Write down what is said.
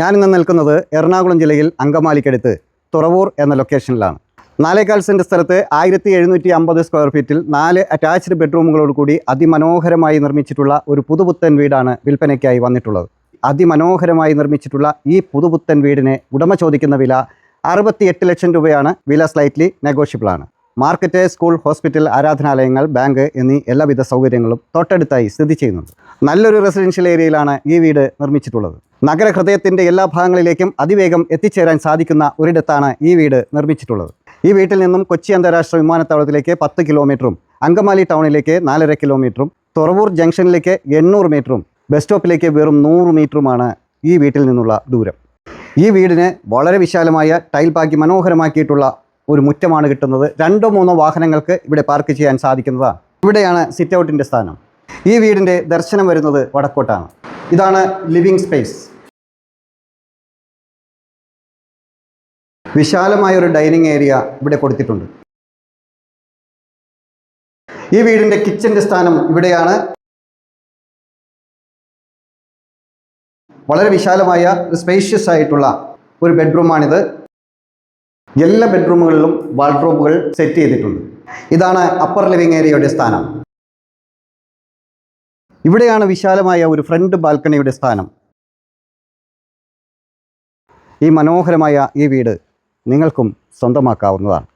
ഞാനിന്ന് നിൽക്കുന്നത് എറണാകുളം ജില്ലയിൽ അങ്കമാലിക്കടുത്ത് തുറവൂർ എന്ന ലൊക്കേഷനിലാണ് നാലേകാൽ സെന്റ് സ്ഥലത്ത് ആയിരത്തി എഴുന്നൂറ്റി അമ്പത് സ്ക്വയർ ഫീറ്റിൽ നാല് അറ്റാച്ച്ഡ് ബെഡ്റൂമുകളോട് കൂടി അതിമനോഹരമായി നിർമ്മിച്ചിട്ടുള്ള ഒരു പുതുപുത്തൻ വീടാണ് വിൽപ്പനയ്ക്കായി വന്നിട്ടുള്ളത്. അതിമനോഹരമായി നിർമ്മിച്ചിട്ടുള്ള ഈ പുതുപുത്തൻ വീടിന് ഉടമ ചോദിക്കുന്ന വില അറുപത്തിയെട്ട് ലക്ഷം രൂപയാണ്. വില സ്ലൈറ്റ്ലി നെഗോഷ്യബിളാണ് മാർക്കറ്റ് സ്കൂൾ ഹോസ്പിറ്റൽ ആരാധനാലയങ്ങൾ ബാങ്ക് എന്നീ എല്ലാവിധ സൗകര്യങ്ങളും തൊട്ടടുത്തായി സ്ഥിതി ചെയ്യുന്നുണ്ട്. നല്ലൊരു റെസിഡൻഷ്യൽ ഏരിയയിലാണ് ഈ വീട് നിർമ്മിച്ചിട്ടുള്ളത്. നഗരഹൃദയത്തിന്റെ എല്ലാ ഭാഗങ്ങളിലേക്കും അതിവേഗം എത്തിച്ചേരാൻ സാധിക്കുന്ന ഒരിടത്താണ് ഈ വീട് നിർമ്മിച്ചിട്ടുള്ളത്. ഈ വീട്ടിൽ നിന്നും കൊച്ചി അന്താരാഷ്ട്ര വിമാനത്താവളത്തിലേക്ക് പത്ത് കിലോമീറ്ററും അങ്കമാലി ടൗണിലേക്ക് നാലര കിലോമീറ്ററും തുറവൂർ ജംഗ്ഷനിലേക്ക് എണ്ണൂറ് മീറ്ററും ബസ് സ്റ്റോപ്പിലേക്ക് വെറും നൂറ് മീറ്ററുമാണ് ഈ വീട്ടിൽ നിന്നുള്ള ദൂരം. ഈ വീടിന് വളരെ വിശാലമായ ടൈൽ പാക്കി മനോഹരമാക്കിയിട്ടുള്ള ഒരു മുറ്റമാണ് കിട്ടുന്നത്. രണ്ടോ മൂന്നോ വാഹനങ്ങൾക്ക് ഇവിടെ പാർക്ക് ചെയ്യാൻ സാധിക്കുന്നതാണ്. ഇവിടെയാണ് സിറ്റ് ഔട്ടിന്റെ സ്ഥാനം. ഈ വീടിന്റെ ദർശനം വരുന്നത് വടക്കോട്ടാണ്. ഇതാണ് ലിവിംഗ് സ്പേസ്. വിശാലമായ ഒരു ഡൈനിങ് ഏരിയ ഇവിടെ കൊടുത്തിട്ടുണ്ട്. ഈ വീടിന്റെ കിച്ചന്റെ സ്ഥാനം ഇവിടെയാണ്. വളരെ വിശാലമായ സ്പേഷ്യസ് ആയിട്ടുള്ള ഒരു ബെഡ്റൂമാണിത് എല്ലാ ബെഡ്റൂമുകളിലും വാൾഡ്രോബുകൾ സെറ്റ് ചെയ്തിട്ടുണ്ട്. ഇതാണ് അപ്പർ ലിവിംഗ് ഏരിയയുടെ സ്ഥാനം. ഇവിടെയാണ് വിശാലമായ ഒരു ഫ്രണ്ട് ബാൽക്കണിയുടെ സ്ഥാനം. ഈ മനോഹരമായ ഈ വീട് നിങ്ങൾക്കും സ്വന്തമാക്കാവുന്നതാണ്.